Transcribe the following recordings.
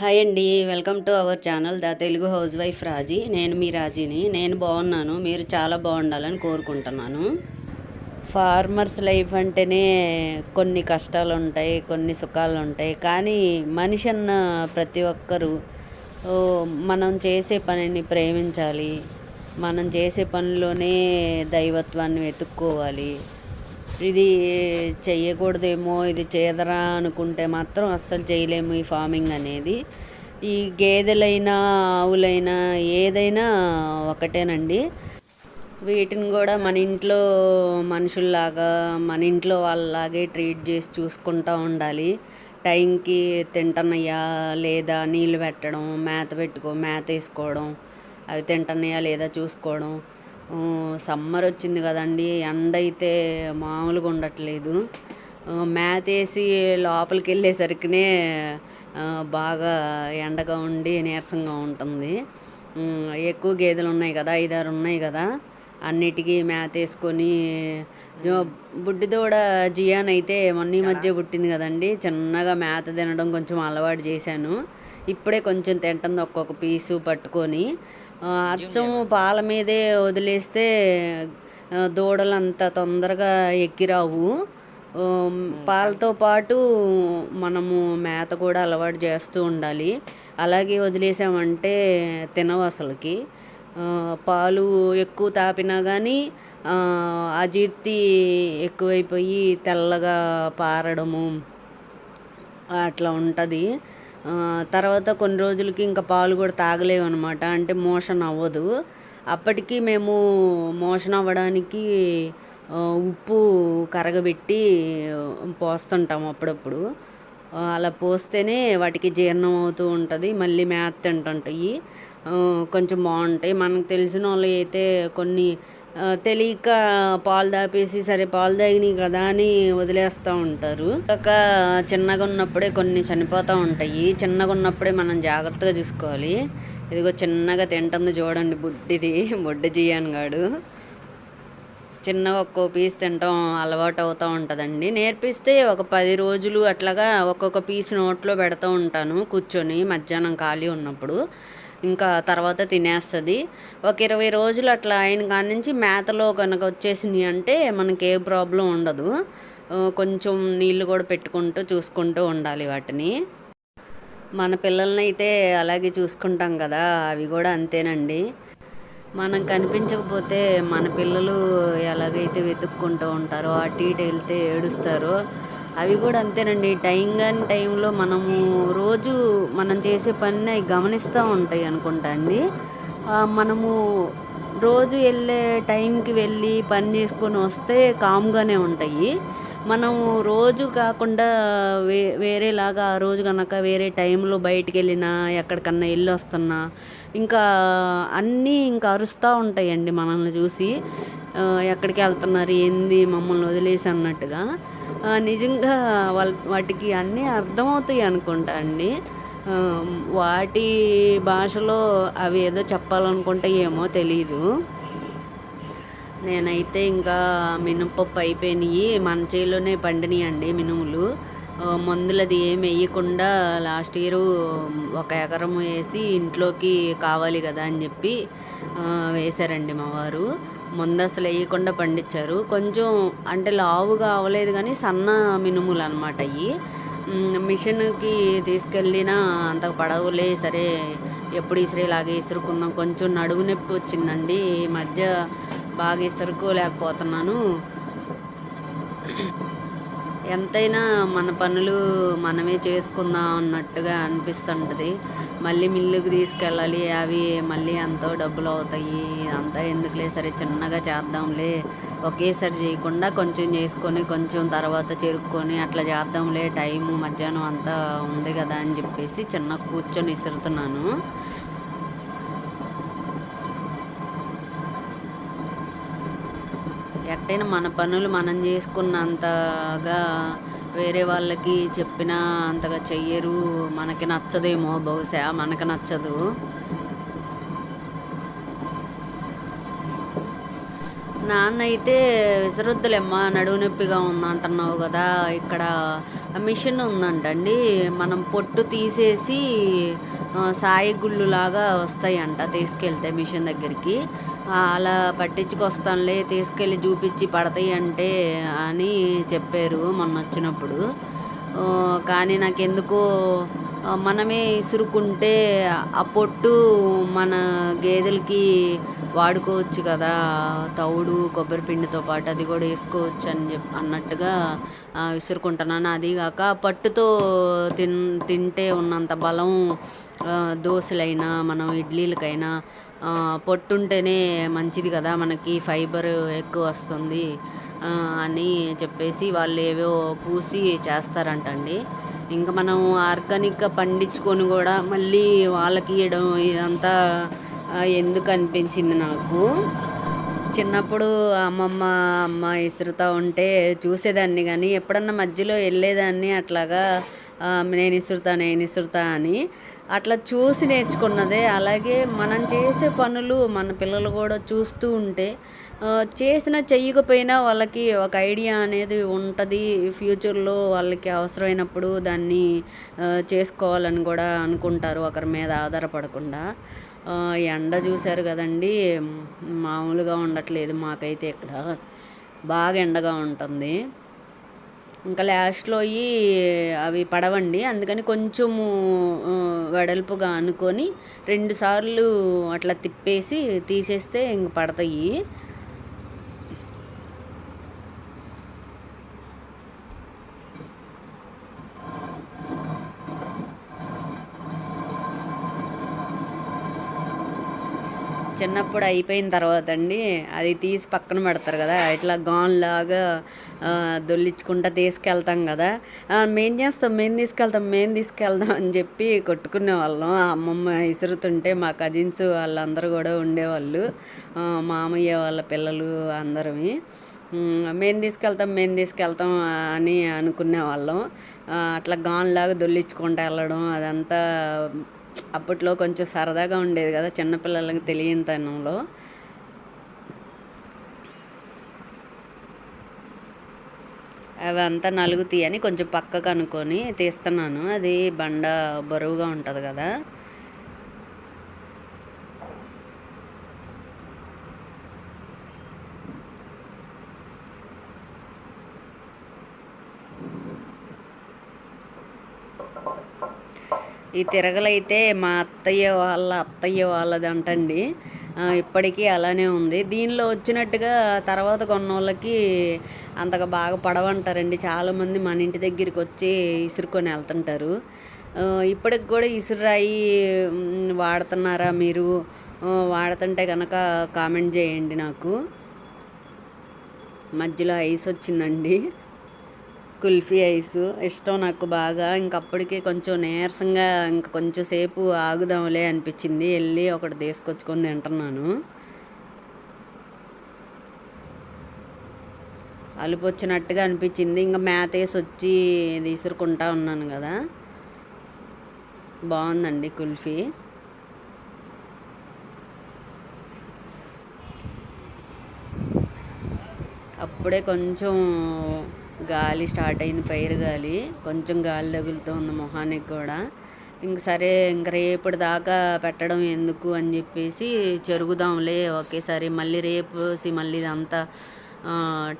Hi అండి welcome to our channel the Telugu housewife Raji. నేను మీ రాజీని నేను బాగున్నాను మీరు చాలా బాగుండాలని కోరుకుంటున్నాను. ఫార్మర్స్ లైఫ్ అంటేనే కొన్ని కష్టాలు ఉంటాయి కొన్ని సుఖాలు ఉంటాయి కానీ మనిషి అన్న ప్రతి ఒక్కరూ మనం చేసే పనిని ప్రేమించాలి మనం చేసే పనిలోనే దైవత్వాన్ని వెతుక్కోవాలి ఇది చేయకూడదేమో ఇది చేయదరా అనుకుంటే మాత్రం అస్సలు చేయలేము ఈ ఫార్మింగ్ అనేది. ఈ గేదెలైనా ఆవులైనా ఏదైనా ఒకటేనండి. వీటిని కూడా మన ఇంట్లో మనుషుల్లాగా మన ఇంట్లో వాళ్ళలాగే ట్రీట్ చేసి చూసుకుంటూ ఉండాలి. టైంకి తింటున్నాయా లేదా నీళ్ళు పెట్టడం మేత పెట్టుకో మేత వేసుకోవడం అవి తింటున్నాయా లేదా చూసుకోవడం. సమ్మర్ వచ్చింది కదండి ఎండ అయితే మామూలుగా ఉండట్లేదు. మేతేసి వేసి లోపలికి వెళ్ళేసరికినే బాగా ఎండగా ఉండి నీరసంగా ఉంటుంది. ఎక్కువ గేదెలు ఉన్నాయి కదా ఐదారు ఉన్నాయి కదా అన్నిటికీ మేత వేసుకొని బుడ్డి దూడ జియాన్ అయితే మొన్న ఈ మధ్య పుట్టింది కదండి. చిన్నగా మేత తినడం కొంచెం అలవాటు చేశాను. ఇప్పుడే కొంచెం తింటుంది ఒక్కొక్క పీసు పట్టుకొని. అచ్చం పాల మీదే వదిలేస్తే దూడలు అంత తొందరగా ఎక్కిరావు. పాలతో పాటు మనము మేత కూడా అలవాటు చేస్తూ ఉండాలి. అలాగే వదిలేసామంటే తినవు అసలుకి. పాలు ఎక్కువ తాపినా కానీ అజీర్తి ఎక్కువైపోయి తెల్లగా పారడము అట్లా ఉంటుంది. తర్వాత కొన్ని రోజులకి ఇంకా పాలు కూడా తాగలేవు అనమాట అంటే మోషన్ అవ్వదు. అప్పటికి మేము మోషన్ అవ్వడానికి ఉప్పు కరగబెట్టి పోస్తుంటాం అప్పుడప్పుడు. అలా పోస్తేనే వాటికి జీర్ణం అవుతూ ఉంటుంది. మళ్ళీ మేత తింటుంటాయి. కొంచెం బాగుంటాయి. మనకు తెలిసిన వాళ్ళు అయితే కొన్ని తెలియక పాలు దాపేసి సరే పాలు తాగినాయి కదా అని వదిలేస్తూ ఉంటారు. ఒక చిన్నగా ఉన్నప్పుడే కొన్ని చనిపోతూ ఉంటాయి. చిన్నగా ఉన్నప్పుడే మనం జాగ్రత్తగా చూసుకోవాలి. ఇదిగో చిన్నగా తింటుంది చూడండి బుడ్డిది. బుడ్డి జియాన్ గాడు. చిన్నగా ఒక్కో పీస్ తినటం అలవాటు అవుతూ ఉంటుందండి. నేర్పిస్తే ఒక పది రోజులు అట్లాగా ఒక్కొక్క పీస్ నోట్లో పెడతా ఉంటాను కూర్చొని మధ్యాహ్నం ఖాళీ ఉన్నప్పుడు. ఇంకా తర్వాత తినేస్తుంది. ఒక ఇరవై రోజులు అట్లా అయిన కాడి నుంచి మేతలో కనుక వచ్చేసినాయి అంటే మనకి ఏ ప్రాబ్లం ఉండదు. కొంచెం నీళ్ళు కూడా పెట్టుకుంటూ చూసుకుంటూ ఉండాలి వాటిని. మన పిల్లల్ని అయితే అలాగే చూసుకుంటాం కదా అవి కూడా అంతేనండి. మనం కనిపించకపోతే మన పిల్లలు ఎలాగైతే వెతుక్కుంటూ ఉంటారో అటు ఇటు వెళ్తే ఏడుస్తారో అవి కూడా అంతేనండి. టైం కానీ టైంలో మనము రోజు మనం చేసే పని అవి గమనిస్తూ ఉంటాయి అనుకుంటా అండి. మనము రోజు వెళ్ళే టైంకి వెళ్ళి పని చేసుకొని వస్తే కామ్గానే ఉంటాయి. మనం రోజు కాకుండా వే వేరేలాగా ఆ రోజు కనుక వేరే టైంలో బయటికి వెళ్ళినా ఎక్కడికన్నా వెళ్ళి వస్తున్నా ఇంకా అన్నీ ఇంకా అరుస్తూ ఉంటాయండి మనల్ని చూసి. ఎక్కడికి వెళ్తున్నారు ఏంది మమ్మల్ని వదిలేసి అన్నట్టుగా. నిజంగా వాళ్ళ వాటికి అన్నీ అర్థమవుతాయి అనుకుంటా అండి. వాటి భాషలో అవి ఏదో చెప్పాలనుకుంటే ఏమో తెలీదు. నేనైతే ఇంకా మినపప్పు అయిపోయినాయి. మన చేలోనే పండినాయి అండి మినుములు. మందులది ఏం వేయకుండా లాస్ట్ ఇయర్ ఒక ఎకరం వేసి ఇంట్లోకి కావాలి కదా అని చెప్పి వేశారండి మా వారు. ముందు అసలు వేయకుండా పండించారు. కొంచెం అంటే లావుగా అవ్వలేదు కానీ సన్న మినుములు అనమాట అవి మిషన్కి తీసుకెళ్ళినా అంత పడవలే సరే ఎప్పుడు ఇసురేలాగే ఇసురుకుందాం. కొంచెం నడుము నొప్పి వచ్చిందండి. ఈ మధ్య బాగా ఇసురుకోలేకపోతున్నాను. ఎంతైనా మన పనులు మనమే చేసుకుందాం అన్నట్టుగా అనిపిస్తుంటుంది. మళ్ళీ మిల్లుకి తీసుకెళ్ళాలి అవి మళ్ళీ ఎంతో డబ్బులు అవుతాయి అంతా ఎందుకులే సరే చిన్నగా చేద్దాంలే ఒకేసారి చేయకుండా కొంచెం చేసుకొని కొంచెం తర్వాత చేరుకొని అట్లా చేద్దాంలే టైము మధ్యాహ్నం అంతా ఉంది కదా అని చెప్పేసి చిన్న కూర్చొని విసురుతున్నాను. ఎట్టయినా మన పనులు మనం చేసుకున్నంతగా వేరే వాళ్ళకి చెప్పినా అంతగా చెయ్యరు. మనకి నచ్చదేమో బహుశా మనకి నచ్చదు. నాన్న అయితే విసరొద్దులేమ్మా నడువు నొప్పిగా ఉందంటున్నావు కదా ఇక్కడ మిషన్ ఉందంటండి. మనం పొట్టు తీసేసి సాయి గుళ్ళు లాగా వస్తాయంట తీసుకెళ్తే మిషన్ దగ్గరికి. అలా పట్టించుకొస్తానులే తీసుకెళ్ళి చూపించి పడతాయి అంటే అని చెప్పారు మొన్న వచ్చినప్పుడు. కానీ నాకెందుకో ఆ, మనమే ఇసురుకుంటే ఆ పొట్టు మన గేదెలకి వాడుకోవచ్చు కదా తౌడు కొబ్బరి పిండితో పాటు అది కూడా వేసుకోవచ్చు అని చెప్పి అన్నట్టుగా విసురుకుంటున్నాను. అది కాక పట్టుతో తిన్ తింటే ఉన్నంత బలం దోశలైనా మనం ఇడ్లీలకైనా పొట్టుంటేనే మంచిది కదా మనకి ఫైబర్ ఎక్కువ వస్తుంది అని చెప్పేసి వాళ్ళు ఏవో పూసి చేస్తారంటండి. ఇంకా మనం ఆర్గానిక్గా పండించుకొని కూడా మళ్ళీ వాళ్ళకి ఇవ్వడం ఇదంతా ఎందుకు అనిపించింది నాకు? చిన్నప్పుడు అమ్మమ్మ అమ్మ ఇసురుతూ ఉంటే చూసేదాన్ని కానీ ఎప్పుడన్నా మధ్యలో వెళ్ళేదాన్ని అట్లాగా నేను ఇసురుతా నేను ఇసురుతా అని. అట్లా చూసి నేర్చుకున్నదే. అలాగే మనం చేసే పనులు మన పిల్లలు కూడా చూస్తూ ఉంటే చేసిన చెయ్యకపోయినా వాళ్ళకి ఒక ఐడియా అనేది ఉంటుంది. ఫ్యూచర్లో వాళ్ళకి అవసరమైనప్పుడు దాన్ని చేసుకోవాలని కూడా అనుకుంటారు. ఒకరి మీద ఆధారపడకుండా. ఎండ చూశారు కదండి. మామూలుగా ఉండట్లేదు మాకైతే ఇక్కడ. బాగా ఎండగా ఉంటుంది. ఇంకా లాస్ట్లో అవి పడవండి. అందుకని కొంచెము వెడల్పుగా అనుకొని రెండుసార్లు అట్లా తిప్పేసి తీసేస్తే ఇంక పడతాయి. చిన్నప్పుడు అయిపోయిన తర్వాత అండి అది తీసి పక్కన పెడతారు కదా ఇట్లా గాన్ లాగా దొల్లించుకుంటా తీసుకెళ్తాం కదా. మేం చేస్తాం మేము తీసుకెళ్తాం మేము తీసుకెళ్దాం అని చెప్పి కొట్టుకునే వాళ్ళం. అమ్మమ్మ ఇసురుతుంటే మా కజిన్స్ వాళ్ళందరూ కూడా ఉండేవాళ్ళు. మామయ్య వాళ్ళ పిల్లలు అందరమే. మేము తీసుకెళ్తాం మేము తీసుకెళ్తాం అని అనుకునే వాళ్ళం. అట్లా గాన్ లాగా దొల్లించుకుంటూ వెళ్ళడం అదంతా అప్పట్లో కొంచెం సరదాగా ఉండేది కదా చిన్నపిల్లలకి తెలియని తనంలో అవి అంతా నలుగుతాయి అని కొంచెం పక్కకు అనుకొని తీస్తున్నాను. అది బండ బరువుగా ఉంటుంది కదా. ఈ తిరగలైతే మా అత్తయ్య వాళ్ళ అత్తయ్య వాళ్ళది అంటండి ఇప్పటికీ అలానే ఉంది. దీనిలో వచ్చినట్టుగా తర్వాత కొన్న వాళ్ళకి అంతగా బాగా పడవంటారండి. చాలామంది మన ఇంటి దగ్గరికి వచ్చి ఇసురుకొని వెళ్తుంటారు. ఇప్పటికి కూడా ఇసురాయి వాడుతున్నారా మీరు? వాడుతుంటే కనుక కామెంట్ చేయండి నాకు. మధ్యలో ఐస్ వచ్చిందండి. కుల్ఫీ ఐస్ ఇష్టం నాకు బాగా. ఇంకప్పటికే కొంచెం నీరసంగా ఇంకా కొంచెం సేపు ఆగుదాంలే అనిపించింది. వెళ్ళి ఒకటి తీసుకొచ్చుకొని తింటున్నాను. అలుపు వచ్చినట్టుగా అనిపించింది. ఇంకా మేత వచ్చి తీసుకుంటా ఉన్నాను కదా. బాగుందండి కుల్ఫీ. అప్పుడే కొంచెం గాలి స్టార్ట్ అయింది పైరు గాలి. కొంచెం గాలి తగులుతోంది మొహానికి కూడా. ఇంక సరే ఇంక రేపటి దాకా పెట్టడం ఎందుకు అని చెప్పేసి చెరుగుదాంలే. ఒకేసారి మళ్ళీ రేపు మళ్ళీ ఇదంతా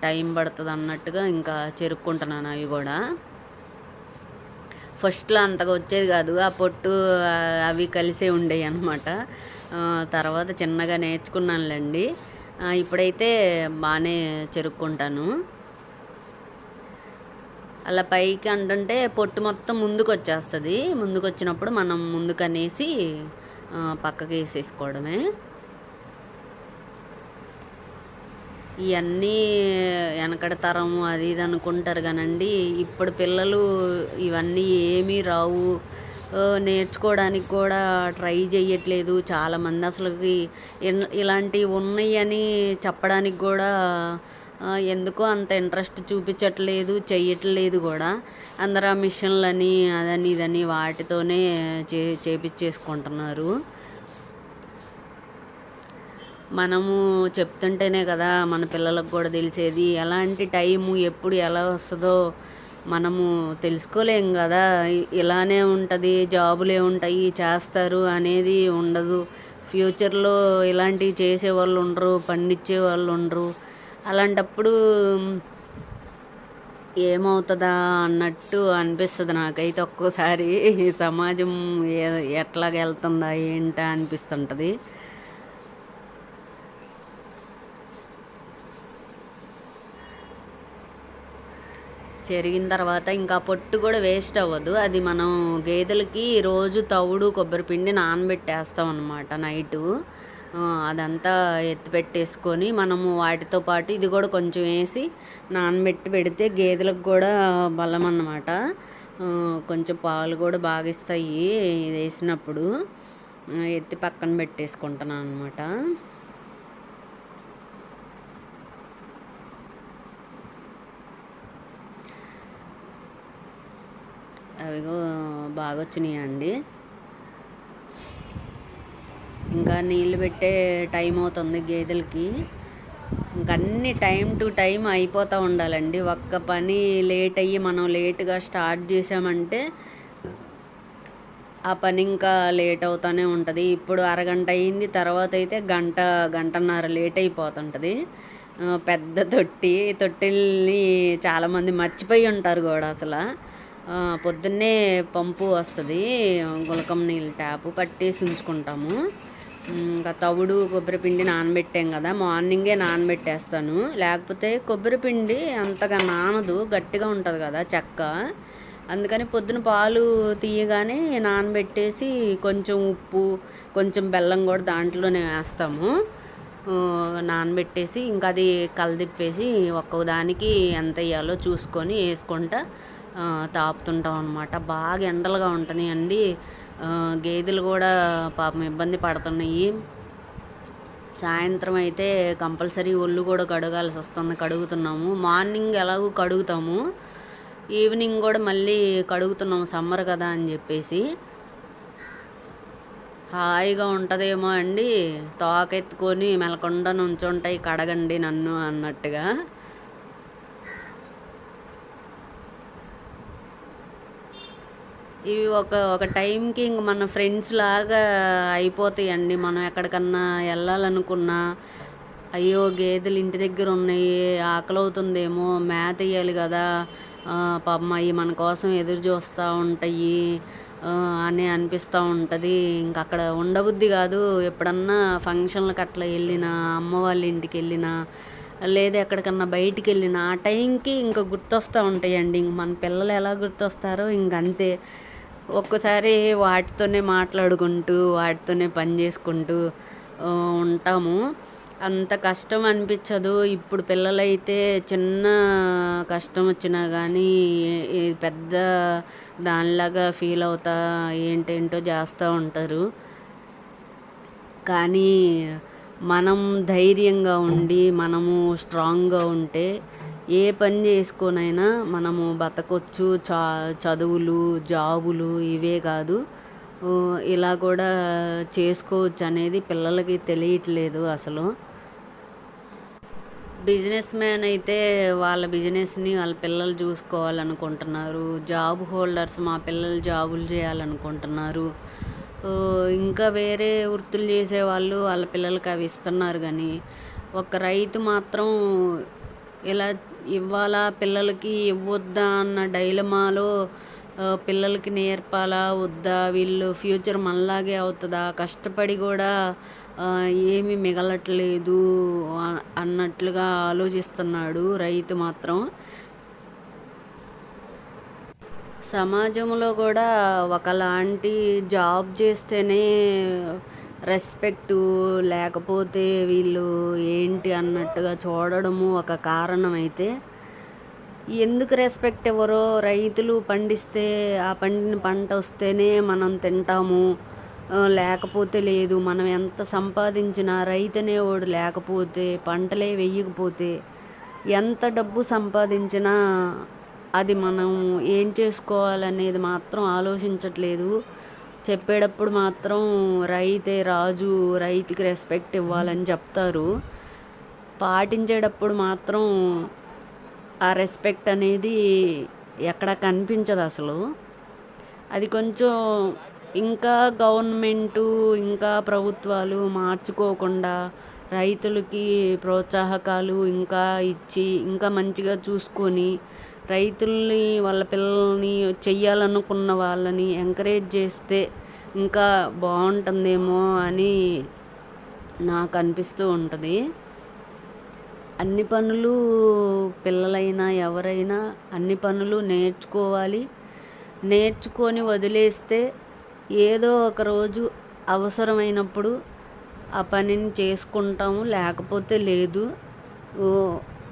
టైం పడుతుంది అన్నట్టుగా ఇంకా చెరుక్కుంటున్నాను అవి కూడా. ఫస్ట్లో అంతగా వచ్చేది కాదు ఆ పొట్టు అవి కలిసే ఉండేవి అనమాట తర్వాత చిన్నగా నేర్చుకున్నానులేండి. ఇప్పుడైతే బాగానే చెరుక్కుంటాను. అలా పైకి అంటుంటే పొట్టు మొత్తం ముందుకు వచ్చేస్తుంది ముందుకు వచ్చినప్పుడు మనం ముందుకు అనేసి పక్కకి వేసేసుకోవడమే. ఇవన్నీ వెనకడ తరం అది ఇది అనుకుంటారు కానండి. ఇప్పుడు పిల్లలు ఇవన్నీ ఏమీ రావు. నేర్చుకోవడానికి కూడా ట్రై చేయట్లేదు చాలామంది అసలుకి ఇన్- ఇలాంటివి ఉన్నాయని చెప్పడానికి కూడా ఎందుకో అంత ఇంట్రెస్ట్ చూపించట్లేదు చెయ్యట్లేదు కూడా. అందరూ ఆ మిషన్లని అదని ఇదని వాటితోనే చే చేపించేసుకుంటున్నారు. మనము చెప్తుంటేనే కదా మన పిల్లలకు కూడా తెలిసేది. ఎలాంటి టైము ఎప్పుడు ఎలా వస్తుందో మనము తెలుసుకోలేం కదా. ఇలానే ఉంటుంది జాబులే ఉంటాయి చేస్తారు అనేది ఉండదు. ఫ్యూచర్లో ఇలాంటివి చేసే వాళ్ళు ఉండరు పండించే వాళ్ళు ఉండరు. అలాంటప్పుడు ఏమవుతుందా అన్నట్టు అనిపిస్తుంది నాకైతే ఒక్కోసారి. సమాజం ఎట్లాగ వెళ్తుందా ఏంటా అనిపిస్తుంటుంది. చెరిగిన తర్వాత ఇంకా పొట్టు కూడా వేస్ట్ అవ్వదు. అది మనం గేదెలకి రోజు తవుడు కొబ్బరి పిండి నానబెట్టేస్తాం అనమాట నైటు. అదంతా ఎత్తి పెట్టేసుకొని మనము వాటితో పాటు ఇది కూడా కొంచెం వేసి నానబెట్టి పెడితే గేదెలకు కూడా బలం అన్నమాట. కొంచెం పాలు కూడా బాగా ఇస్తాయి ఇది వేసినప్పుడు. ఎత్తి పక్కన పెట్టేసుకుంటున్నాను అనమాట అవిగో బాగా వచ్చినాయండి. ఇంకా నీళ్ళు పెట్టే టైం అవుతుంది గేదెలకి. ఇంక అన్ని టైం టు టైం అయిపోతూ ఉండాలండి. ఒక్క పని లేట్ అయ్యి మనం లేట్గా స్టార్ట్ చేసామంటే ఆ పని ఇంకా లేట్ అవుతూనే ఉంటుంది. ఇప్పుడు అరగంట అయింది తర్వాత అయితే గంట గంటన్నర లేట్ అయిపోతుంటుంది. పెద్ద తొట్టి తొట్టిల్ని చాలామంది మర్చిపోయి ఉంటారు కూడా అసలు. పొద్దున్నే పంపు వస్తుంది గులకం నీళ్ళు ట్యాపు పట్టేసి ఉంచుకుంటాము. ఇంకా తవుడు కొబ్బరి పిండి నానబెట్టాం కదా మార్నింగే నానబెట్టేస్తాను. లేకపోతే కొబ్బరి పిండి అంతగా నానదు గట్టిగా ఉంటుంది కదా చెక్క. అందుకని పొద్దున పాలు తీయగానే నానబెట్టేసి కొంచెం ఉప్పు కొంచెం బెల్లం కూడా దాంట్లోనే వేస్తాము. నానబెట్టేసి ఇంకా అది కలదిప్పేసి ఒక్కొక్కదానికి ఎంత వేయాలో చూసుకొని వేసుకుంటా తాపుతుంటాం అనమాట బాగా ఎండలుగా ఉంటున్నాయండి గేదెలు కూడా పాపం ఇబ్బంది పడుతున్నాయి. సాయంత్రం అయితే కంపల్సరీ ఒళ్ళు కూడా కడగాల్సి వస్తుంది. కడుగుతున్నాము. మార్నింగ్ ఎలాగో కడుగుతాము. ఈవినింగ్ కూడా మళ్ళీ కడుగుతున్నాము. సమ్మర్ కదా అని చెప్పేసి. హాయిగా ఉంటుందేమో అండి. తోకెత్తుకొని మెలకొండ నుంచుంటాయి. కడగండి నన్ను అన్నట్టుగా. ఇవి ఒక ఒక టైంకి ఇంక మన ఫ్రెండ్స్ లాగా అయిపోతాయండి. మనం ఎక్కడికన్నా వెళ్ళాలనుకున్నా అయ్యో గేదెలు ఇంటి దగ్గర ఉన్నాయి ఆకలి అవుతుందేమో మేత వేయాలి కదా పాపం అవి మన కోసం ఎదురు చూస్తూ ఉంటాయి అని అనిపిస్తూ ఉంటుంది. ఇంక అక్కడ ఉండబుద్ధి కాదు. ఎప్పుడన్నా ఫంక్షన్లకు అట్లా వెళ్ళినా అమ్మ వాళ్ళ ఇంటికి వెళ్ళినా లేదా ఎక్కడికన్నా బయటికి వెళ్ళినా ఆ టైంకి ఇంకా గుర్తొస్తూ ఉంటాయండి. ఇంక మన పిల్లలు ఎలా గుర్తొస్తారో ఇంక అంతే. ఒక్కసారి వాటితోనే మాట్లాడుకుంటూ వాటితోనే పని చేసుకుంటూ ఉంటాము. అంత కష్టం అనిపించదు. ఇప్పుడు పిల్లలైతే చిన్న కష్టం వచ్చినా కానీ పెద్ద దానిలాగా ఫీల్ అవుతా ఏంటేంటో చేస్తూ ఉంటారు. కానీ మనం ధైర్యంగా ఉండి మనము స్ట్రాంగ్గా ఉంటే ఏ పని చేసుకొనైనా మనము బతకొచ్చు. చా చదువులు జాబులు ఇవే కాదు. ఇలా కూడా చేసుకోవచ్చు అనేది పిల్లలకి తెలియట్లేదు అసలు. బిజినెస్ మ్యాన్ అయితే వాళ్ళ బిజినెస్ని వాళ్ళ పిల్లలు చూసుకోవాలనుకుంటున్నారు. జాబ్ హోల్డర్స్ మా పిల్లలు జాబులు చేయాలనుకుంటున్నారు. ఇంకా వేరే వృత్తులు చేసేవాళ్ళు వాళ్ళ పిల్లలకి అవి ఇస్తున్నారు కానీ ఒక రైతు మాత్రం ఇలా ఇవ్వాలా? పిల్లలకి ఇవ్వద్దా అన్న డైలమాలో పిల్లలకి నేర్పాలా? వద్దా? వీళ్ళు ఫ్యూచర్ మనలాగే అవుతుందా? కష్టపడి కూడా ఏమి మిగలట్లేదు అన్నట్లుగా ఆలోచిస్తున్నాడు రైతు మాత్రం. సమాజంలో కూడా ఒకలాంటి జాబ్ చేస్తేనే రెస్పెక్టు లేకపోతే వీళ్ళు ఏంటి అన్నట్టుగా చూడడము ఒక కారణం అయితే ఎందుకు రెస్పెక్ట్ ఎవరో రైతులు పండిస్తే ఆ పండిన పంట వస్తేనే మనం తింటాము. లేకపోతే లేదు మనం ఎంత సంపాదించినా రైతు అనేవాడు లేకపోతే పంటలే వేయకపోతే ఎంత డబ్బు సంపాదించినా అది మనం ఏం చేసుకోవాలనేది మాత్రం ఆలోచించట్లేదు. చెప్పేటప్పుడు మాత్రం రైతే రాజు రైతుకి రెస్పెక్ట్ ఇవ్వాలని చెప్తారు. పాటించేటప్పుడు మాత్రం ఆ రెస్పెక్ట్ అనేది ఎక్కడ కనిపించదు అసలు. అది కొంచెం ఇంకా గవర్నమెంటు ఇంకా ప్రభుత్వాలు మార్చుకోకుండా రైతులకి ప్రోత్సాహకాలు ఇంకా ఇచ్చి ఇంకా మంచిగా చూసుకొని రైతుల్ని వాళ్ళ పిల్లల్ని చెయ్యాలనుకున్న వాళ్ళని ఎంకరేజ్ చేస్తే ఇంకా బాగుంటుందేమో అని నాకు అనిపిస్తూ ఉంటుంది. అన్ని పనులు పిల్లలైనా ఎవరైనా అన్ని పనులు నేర్చుకోవాలి. నేర్చుకొని వదిలేస్తే ఏదో ఒక రోజు అవసరమైనప్పుడు ఆ పనిని చేసుకుంటాము లేకపోతే లేదు. ఓ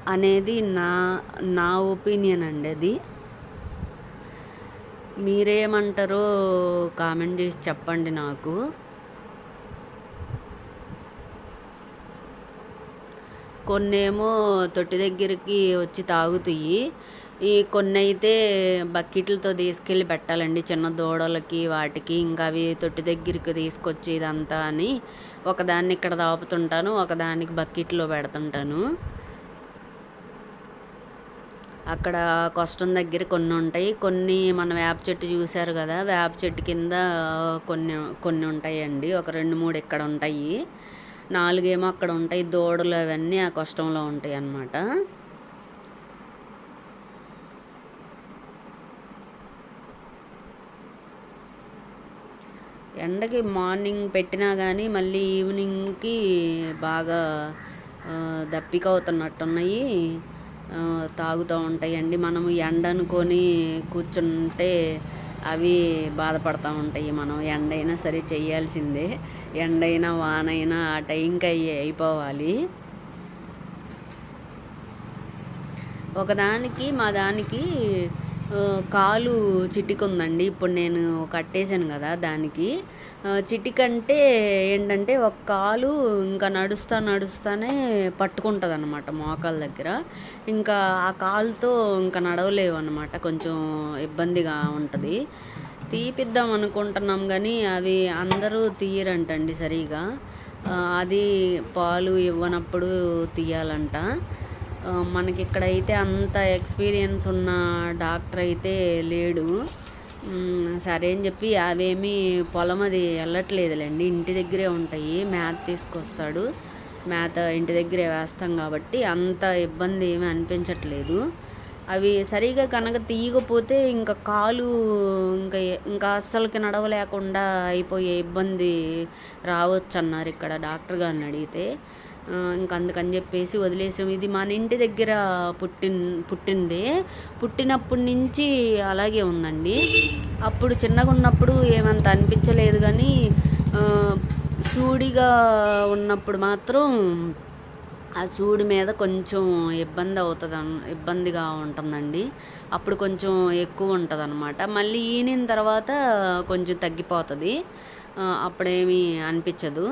అనేది నా నా ఒపీనియన్ అండి అది. మీరేమంటారో కామెంట్ చేసి చెప్పండి నాకు. కొన్నేమో తొట్టి దగ్గరికి వచ్చి తాగుతాయి. ఈ కొన్ని అయితే బకెట్లతో తీసుకెళ్ళి పెట్టాలండి. చిన్న దూడలకి వాటికి ఇంకా అవి తొట్టి దగ్గరికి తీసుకొచ్చి ఇదంతా అని. ఒకదాన్ని ఇక్కడ దాపుతుంటాను ఒకదానికి బకెట్లో పెడుతుంటాను. అక్కడ కష్టం దగ్గర కొన్ని ఉంటాయి. కొన్ని మన వేప చెట్టు చూశారు కదా వేప చెట్టు కింద కొన్ని కొన్ని ఉంటాయండి. ఒక రెండు మూడు ఇక్కడ ఉంటాయి. నాలుగేమో అక్కడ ఉంటాయి. దూడలు అవన్నీ ఆ కష్టంలో ఉంటాయి అన్నమాట. ఎండకి మార్నింగ్ పెట్టినా కానీ మళ్ళీ ఈవినింగ్కి బాగా దప్పిక అవుతున్నట్టున్నాయి. తాగుతూ ఉంటాయండి. మనము ఎండ అనుకొని కూర్చుంటే అవి బాధపడుతూ ఉంటాయి. మనం ఎండ అయినా సరే చేయాల్సిందే. ఎండైనా వానైనా ఆ టైంకి అయ్యి అయిపోవాలి. ఒకదానికి మా దానికి కాలు చిట్టుకుందండి ఇప్పుడు నేను కట్టేశాను కదా దానికి. చిటికంటే ఏంటంటే ఒక కాలు ఇంకా నడుస్తా నడుస్తానే పట్టుకుంటుంది అనమాట మోకాల దగ్గర. ఇంకా ఆ కాలుతో ఇంకా నడవలేవు అనమాట కొంచెం ఇబ్బందిగా ఉంటుంది. తీపిద్దాం అనుకుంటున్నాం కానీ అవి అందరూ తీయరంటండి సరిగా. అది పాలు ఇవ్వనప్పుడు తీయాలంట. మనకి ఇక్కడైతే అంత ఎక్స్పీరియన్స్ ఉన్న డాక్టర్ అయితే లేడు. సరే అని చెప్పి అవేమీ పొలం అది వెళ్ళట్లేదులేండి. ఇంటి దగ్గరే ఉంటాయి. మేత తీసుకొస్తాడు. మేత ఇంటి దగ్గరే వేస్తాం కాబట్టి అంత ఇబ్బంది ఏమీ అనిపించట్లేదు. అవి సరిగా కనుక తీయకపోతే ఇంకా కాలు ఇంకా ఇంకా అస్సలకి నడవలేకుండా అయిపోయే ఇబ్బంది రావచ్చు అన్నారు ఇక్కడ డాక్టర్ గారిని అడిగితే. ఇంక అందుకని చెప్పేసి వదిలేసాం. ఇది మన ఇంటి దగ్గర పుట్టిన పుట్టింది. పుట్టినప్పటి నుంచి అలాగే ఉందండి. అప్పుడు చిన్నగా ఉన్నప్పుడు ఏమంత అనిపించలేదు కానీ సూడిగా ఉన్నప్పుడు మాత్రం ఆ సూడి మీద కొంచెం ఇబ్బంది అవుతుంది ఇబ్బందిగా ఉంటుందండి. అప్పుడు కొంచెం ఎక్కువ ఉంటుంది అనమాట మళ్ళీ ఈనిన తర్వాత కొంచెం తగ్గిపోతుంది. అప్పుడేమీ అనిపించదు.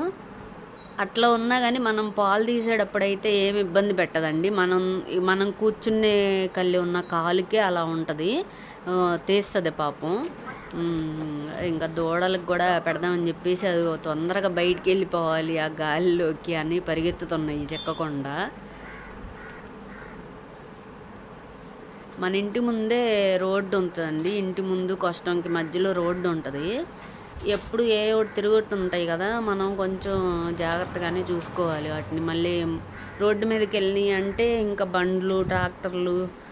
అట్లా ఉన్నా కానీ మనం పాలు తీసేటప్పుడైతే ఏమి ఇబ్బంది పెట్టదండి. మనం మనం కూర్చునే కళ్ళి ఉన్న కాలుకే అలా ఉంటుంది. తీస్తుంది పాపం. ఇంకా దూడలకు కూడా పెడదామని చెప్పేసి అది తొందరగా బయటికి వెళ్ళిపోవాలి ఆ గాలిలోకి అని పరిగెత్తుతున్నాయి చెక్కకుండా మన ఇంటి ముందే రోడ్డు ఉంటుందండి. ఇంటి ముందు కష్టంకి మధ్యలో రోడ్డు ఉంటుంది. ఎప్పుడు ఏ ఒకటి తిరుగుతుంటాయి కదా మనం కొంచెం జాగ్రత్తగానే చూసుకోవాలి వాటిని. మళ్ళీ రోడ్డు మీదకి వెళ్ళినాయి అంటే ఇంకా బండ్లు ట్రాక్టర్లు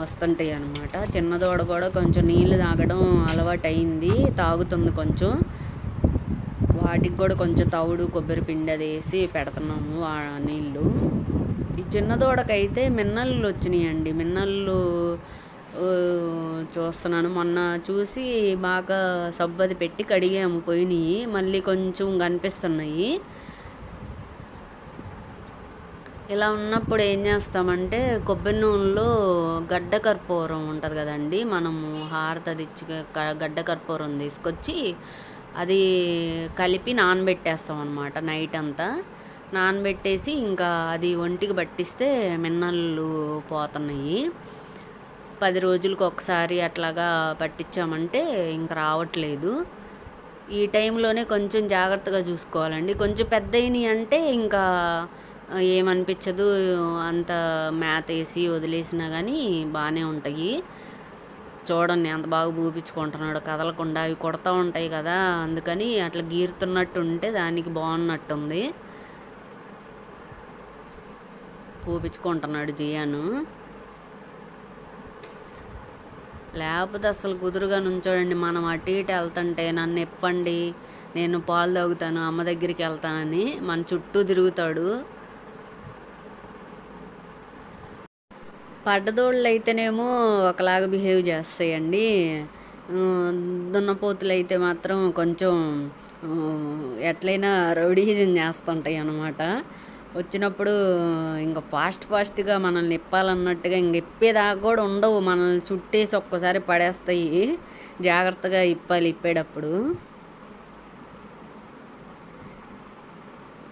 వస్తుంటాయి అనమాట చిన్న దూడ కూడా కొంచెం నీళ్ళు తాగడం అలవాటు అయింది తాగుతుంది కొంచెం. వాటికి కూడా కొంచెం తవుడు కొబ్బరి పిండి అది వేసి పెడుతున్నాము ఆ నీళ్ళు. ఈ చిన్న దూడకైతే మిన్నళ్ళు వచ్చినాయండి. మిన్నళ్ళు చూస్తున్నాను. మొన్న చూసి బాగా సబ్బది పెట్టి కడిగాము పోయినాయి. మళ్ళీ కొంచెం కనిపిస్తున్నాయి. ఇలా ఉన్నప్పుడు ఏం చేస్తామంటే కొబ్బరి నూనెలో గడ్డ కర్పూరం ఉంటుంది కదండి మనము హారత ఇచ్చి గడ్డ కర్పూరం తీసుకొచ్చి అది కలిపి నానబెట్టేస్తాం అనమాట నైట్ అంతా. నానబెట్టేసి ఇంకా అది ఒంటికి పట్టిస్తే మిన్నళ్ళు పోతున్నాయి. పది రోజులకు ఒకసారి అట్లాగా పట్టించామంటే ఇంక రావట్లేదు. ఈ టైంలోనే కొంచెం జాగ్రత్తగా చూసుకోవాలండి. కొంచెం పెద్దయినాయి అంటే ఇంకా ఏమనిపించదు. అంత మేత వేసి వదిలేసినా కానీ బాగానే ఉంటాయి. చూడండి ఎంత బాగా పూపించుకుంటున్నాడు కదలకుండా అవి కొడతా ఉంటాయి కదా. అందుకని అట్లా గీరుతున్నట్టు ఉంటే దానికి బాగున్నట్టుంది. పూపించుకుంటున్నాడు జియాను. లేకపోతే అసలు కుదురుగా నుంచోడండి. మనం అటు ఇటు వెళ్తుంటే నన్ను ఎప్పండి నేను పాలు తాగుతాను అమ్మ దగ్గరికి వెళ్తానని మన చుట్టూ తిరుగుతాడు. పడ్డదోళ్ళు అయితేనేమో ఒకలాగా బిహేవ్ చేస్తాయండి. దున్నపోతులు అయితే మాత్రం కొంచెం ఎట్లయినా రౌడీజం చేస్తుంటాయి అన్నమాట వచ్చినప్పుడు ఇంకా ఫాస్ట్ ఫాస్ట్గా మనల్ని ఇప్పాలన్నట్టుగా ఇంక ఇప్పేదాకా కూడా ఉండవు. మనల్ని చుట్టేసి ఒక్కసారి పడేస్తాయి. జాగ్రత్తగా ఇప్పాలి ఇప్పేటప్పుడు.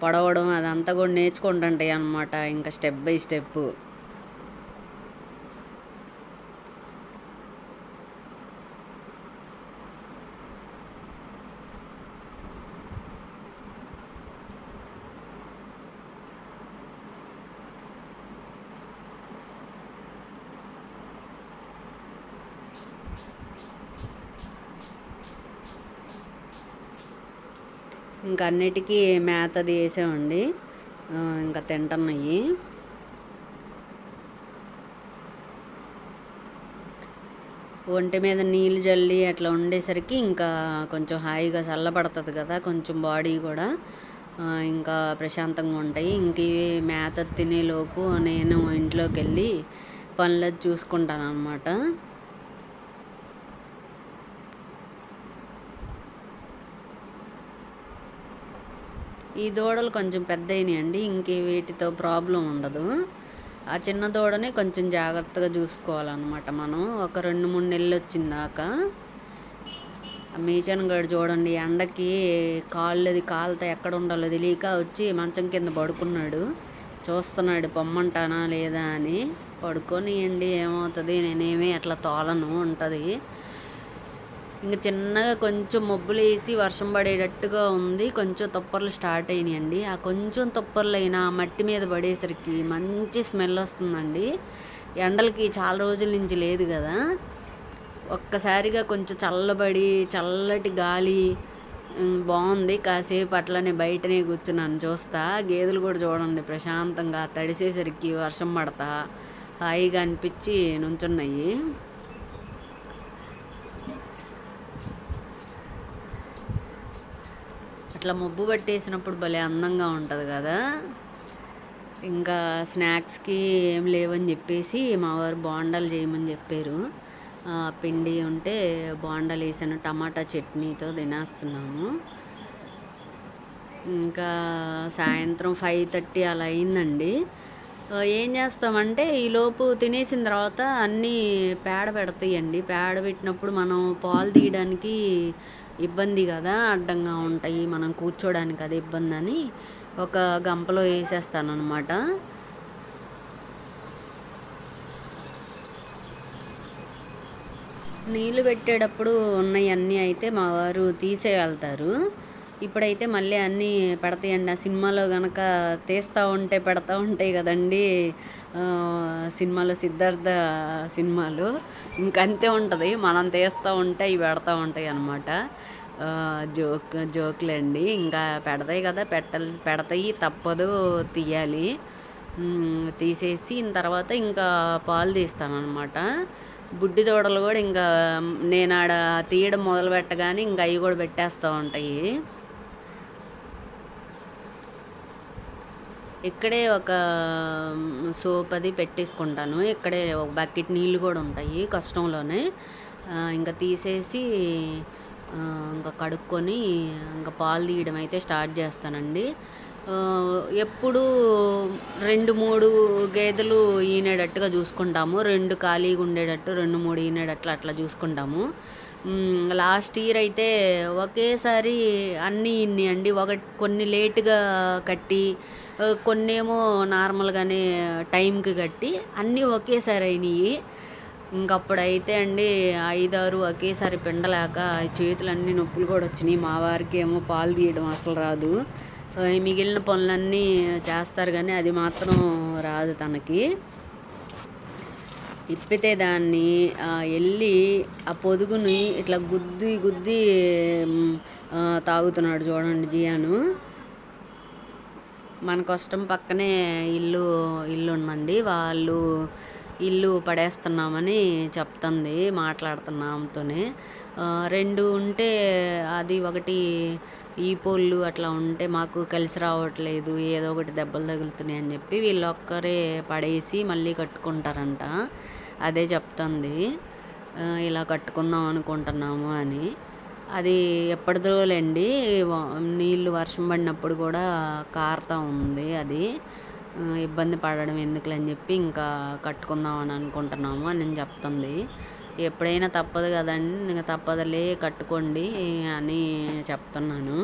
పడవడం అదంతా కూడా నేర్చుకుంటుంటాయి అన్నమాట. ఇంకా స్టెప్ బై స్టెప్. ఇంకా అన్నిటికీ మేతది వేసామండి ఇంకా తింటున్నాయి. ఒంటి మీద నీళ్ళు జల్లి అట్లా ఉండేసరికి ఇంకా కొంచెం హాయిగా చల్లబడుతుంది కదా కొంచెం బాడీ కూడా. ఇంకా ప్రశాంతంగా ఉంటాయి. ఇంక ఇవి మేత తినేలోపు నేను ఇంట్లోకి వెళ్ళి పనులు చూసుకుంటాను అనమాట ఈ దూడలు కొంచెం పెద్దయినాయి అండి ఇంక వీటితో ప్రాబ్లం ఉండదు. ఆ చిన్న దూడని కొంచెం జాగ్రత్తగా చూసుకోవాలన్నమాట మనం. ఒక రెండు మూడు నెలలు వచ్చిందాక మీచన్ గడు చూడండి ఎండకి కాళ్ళది కాలుతో ఎక్కడ ఉండాలో తెలియక వచ్చి మంచం కింద పడుకున్నాడు. చూస్తున్నాడు పొమ్మంటానా లేదా అని. పడుకొనియండి ఏమవుతుంది? నేనేమీ అట్లా తోలను ఉంటుంది. ఇంకా చిన్నగా కొంచెం మబ్బులు వేసి వర్షం పడేటట్టుగా ఉంది. కొంచెం తుప్పర్లు స్టార్ట్ అయినాయండి. ఆ కొంచెం తుప్పర్లు అయినా మట్టి మీద పడేసరికి మంచి స్మెల్ వస్తుందండి. ఎండలకి చాలా రోజుల నుంచి లేదు కదా. ఒక్కసారిగా కొంచెం చల్లబడి చల్లటి గాలి బాగుంది. కాసేపు అట్లనే బయటనే కూర్చున్నాను. చూస్తా. గేదెలు కూడా చూడండి. ప్రశాంతంగా తడిసేసరికి వర్షం పడతా హాయిగా అనిపించి నుంచున్నాయి. అట్లా మబ్బు పట్టేసినప్పుడు భలే అందంగా ఉంటుంది కదా. ఇంకా స్నాక్స్కి ఏం లేవని చెప్పేసి మా వారు బోండాలు చేయమని చెప్పారు. పిండి ఉంటే బాండాలు వేసాను టమాటా చట్నీతో తినేస్తున్నాము. ఇంకా సాయంత్రం ఫైవ్ థర్టీ అలా అయిందండి. ఏం చేస్తామంటే ఈలోపు తినేసిన తర్వాత అన్నీ పేడ పెడతాయండి. పేడ పెట్టినప్పుడు మనం పాలు తీయడానికి ఇబ్బంది కదా అడ్డంగా ఉంటాయి మనం కూర్చోడానికి అది ఇబ్బంది అని ఒక గంపలో వేసేస్తాను అనమాట నీళ్ళు పెట్టేటప్పుడు ఉన్నవన్నీ అయితే మా వారు తీసే వెళ్తారు. ఇప్పుడైతే మళ్ళీ అన్నీ పెడతాయండి. ఆ సినిమాలో కనుక తీస్తూ ఉంటే పెడతా ఉంటాయి కదండి. సినిమాలో సిద్ధార్థ సినిమాలు. ఇంకంతే ఉంటుంది. మనం తీస్తూ ఉంటే ఇవి పెడతా ఉంటాయి అన్నమాట. జోక్ జోకులండి. ఇంకా పెడతాయి కదా పెట్టాలి పెడతాయి తప్పదు తీయాలి. తీసేసి తర్వాత ఇంకా పాలు తీస్తాను అనమాట బుడ్డి దూడలు కూడా ఇంకా నేను ఆడ తీయడం మొదలు పెట్టగానే ఇంకా అవి కూడా పెట్టేస్తూ ఉంటాయి. ఇక్కడే ఒక సోప్ అది పెట్టేసుకుంటాను. ఇక్కడే ఒక బకెట్ నీళ్ళు కూడా ఉంటాయి కష్టంలోనే. ఇంకా తీసేసి ఇంకా కడుక్కొని ఇంకా పాలు తీయడం అయితే స్టార్ట్ చేస్తానండి. ఎప్పుడు రెండు మూడు గేదెలు ఈనేటట్టుగా చూసుకుంటాము. రెండు ఖాళీగా ఉండేటట్టు రెండు మూడు ఈనేటట్లు అట్లా చూసుకుంటాము. లాస్ట్ ఇయర్ అయితే ఒకేసారి అన్నీ ఇన్ని అండి. ఒక కొన్ని లేటుగా కట్టి కొన్నేమో నార్మల్గానే టైంకి కట్టి అన్నీ ఒకేసారి అయినాయి. ఇంకప్పుడైతే అండి ఐదారు ఒకేసారి పిండలేక చేతులన్నీ నొప్పులు కూడా వచ్చినాయి. మా వారికి ఏమో పాలు తీయడం అసలు రాదు. మిగిలిన పనులన్నీ చేస్తారు కానీ అది మాత్రం రాదు తనకి. ఇప్పితే దాన్ని వెళ్ళి ఆ పొదుగుని ఇట్లా గుద్ది గుద్ది తాగుతున్నాడు చూడండి జియాను. మన కష్టం పక్కనే ఇల్లు ఇల్లు ఉందండి. వాళ్ళు ఇల్లు పడేస్తున్నామని చెప్తుంది మాట్లాడుతున్నాంతోనే రెండు ఉంటే అది ఒకటి ఈ పొల్లు అట్లా ఉంటే మాకు కలిసి రావట్లేదు ఏదో ఒకటి దెబ్బలు తగులుతున్నాయి అని చెప్పి వీళ్ళు ఒక్కరే పడేసి మళ్ళీ కట్టుకుంటారంట. అదే చెప్తుంది. ఇలా కట్టుకుందాం అనుకుంటున్నాము అని. అది ఎప్పటిదోలేండి నీళ్ళు వర్షం పడినప్పుడు కూడా కారుతా ఉంది అది. ఇబ్బంది పడడం ఎందుకులని చెప్పి ఇంకా కట్టుకుందాం అని అనుకుంటున్నాము అని నేను చెప్తుంది. ఎప్పుడైనా తప్పదు కదండి ఇంకా తప్పదులే కట్టుకోండి అని చెప్తున్నాను.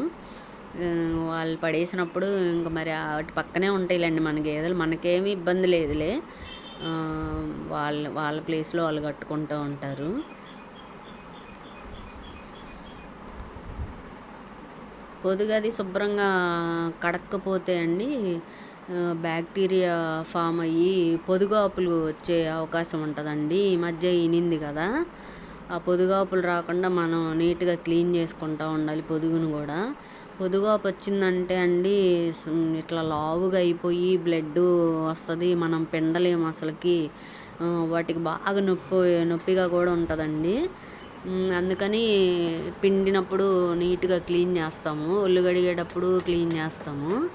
వాళ్ళు పడేసినప్పుడు ఇంకా మరి వాటి పక్కనే ఉంటాయిలేండి మన గేదెలు మనకేమి ఇబ్బంది లేదులే. వాళ్ళ వాళ్ళ ప్లేస్లో వాళ్ళు కట్టుకుంటూ ఉంటారు. పొదుగది శుభ్రంగా కడక్కపోతే అండి బ్యాక్టీరియా ఫామ్ అయ్యి పొదుగాపులు వచ్చే అవకాశం ఉంటుందండి. ఈ మధ్య ఇనింది కదా. ఆ పొదుగాపులు రాకుండా మనం నీట్గా క్లీన్ చేసుకుంటూ ఉండాలి పొదుగును కూడా. పొదుగాపు వచ్చిందంటే అండి ఇట్లా లావుగా అయిపోయి బ్లడ్ వస్తుంది మనం పిండలేము అసలుకి. వాటికి బాగా నొప్పి నొప్పిగా కూడా ఉంటుందండి. అందుకని పిండినప్పుడు నీట్గా క్లీన్ చేస్తాము. ఒళ్ళు కడిగేటప్పుడు క్లీన్ చేస్తాము.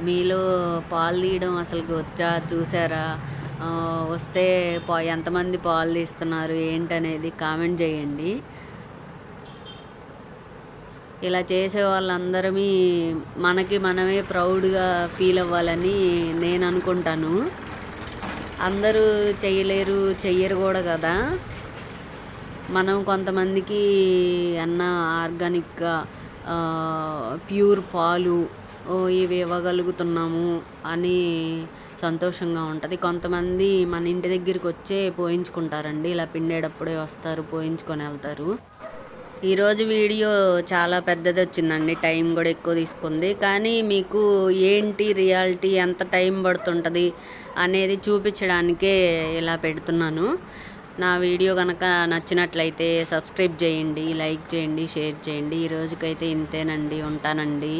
మీలో పాలు తీయడం అసలుకి వచ్చా? చూసారా? వస్తే పా ఎంతమంది పాలు తీస్తున్నారు? ఏంటనేది కామెంట్ చేయండి. ఇలా చేసే వాళ్ళందరమీ మనకి మనమే ప్రౌడ్గా ఫీల్ అవ్వాలని నేను అనుకుంటాను. అందరూ చేయలేరు చెయ్యరు కూడా కదా. మనం కొంతమందికి అన్న ఆర్గానిక్గా ప్యూర్ పాలు ఇవి ఇవ్వగలుగుతున్నాము అని సంతోషంగా ఉంటుంది. కొంతమంది మన ఇంటి దగ్గరికి వచ్చే పోయించుకుంటారండి. ఇలా పిండేటప్పుడే వస్తారు పోయించుకొని వెళ్తారు. ఈరోజు వీడియో చాలా పెద్దది వచ్చిందండి. టైం కూడా ఎక్కువ తీసుకుంది. కానీ మీకు ఏంటి రియాలిటీ ఎంత టైం పడుతుంటుంది అనేది చూపించడానికే ఇలా పెడుతున్నాను. నా వీడియో కనుక నచ్చినట్లయితే సబ్స్క్రైబ్ చేయండి లైక్ చేయండి షేర్ చేయండి. ఈ రోజుకైతే ఇంతేనండి. ఉంటానండి.